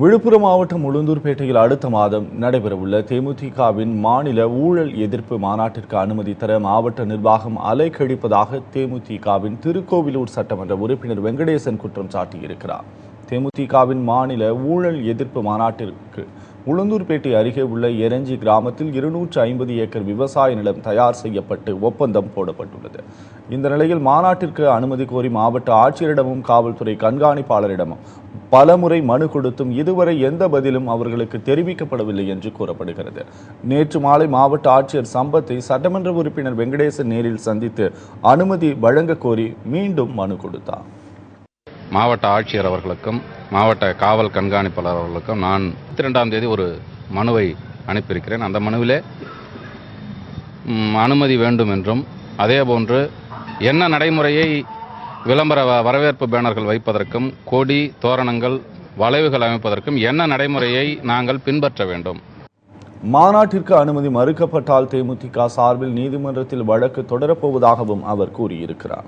விழுப்புரம் மாவட்டம் உளுந்தூர்பேட்டையில் அடுத்த மாதம் நடைபெறவுள்ள தேமுதிகவின் மாநில ஊழல் எதிர்ப்பு மாநாட்டிற்கு அனுமதி தர மாவட்ட நிர்வாகம் அலைக்கழிப்பதாக தேமுதிகவின் திருக்கோவிலூர் சட்டமன்ற உறுப்பினர் வெங்கடேசன் குற்றம் சாட்டியிருக்கிறார். தேமுதிகவின் மாநில ஊழல் எதிர்ப்பு மாநாட்டிற்கு உளுந்தூர்பேட்டை அருகே உள்ள எரஞ்சி கிராமத்தில் இருநூற்று ஐம்பது ஏக்கர் விவசாய நிலம் தயார் செய்யப்பட்டு ஒப்பந்தம் போடப்பட்டுள்ளது. இந்த நிலையில் மாநாட்டிற்கு அனுமதி கோரி மாவட்ட ஆட்சியரிடமும் காவல்துறை கண்காணிப்பாளரிடமும் பலமுறை மனு கொடுத்தும் இதுவரை எந்த பதிலும் அவர்களுக்கு தெரிவிக்கப்படவில்லை என்று கூறப்படுகிறது. நேற்று மாலை மாவட்ட ஆட்சியர் சம்பத்தை சட்டமன்ற உறுப்பினர் வெங்கடேசன் நேரில் சந்தித்து அனுமதி வழங்க கோரி மீண்டும் மனு கொடுத்தார். மாவட்ட ஆட்சியர் அவர்களுக்கும் மாவட்ட காவல் கண்காணிப்பாளர் அவர்களுக்கும் நான் இரண்டாம் தேதி ஒரு மனுவை அனுப்பியிருக்கிறேன். அந்த மனுவிலே அனுமதி வேண்டும் என்றும் அதேபோன்று என்ன நடைமுறையை விளம்பர வ- வரவேற்பு பேனர்கள் வைப்பதற்கும் கொடி தோரணங்கள் வளைவுகள் அமைப்பதற்கும் என்ன நடைமுறையை நாங்கள் பின்பற்ற வேண்டும்? மாநாட்டிற்கு அனுமதி மறுக்கப்பட்டால் தேமுதிக சார்பில் நீதிமன்றத்தில் வழக்கு தொடரப்போவதாகவும் அவர் கூறியிருக்கிறார்.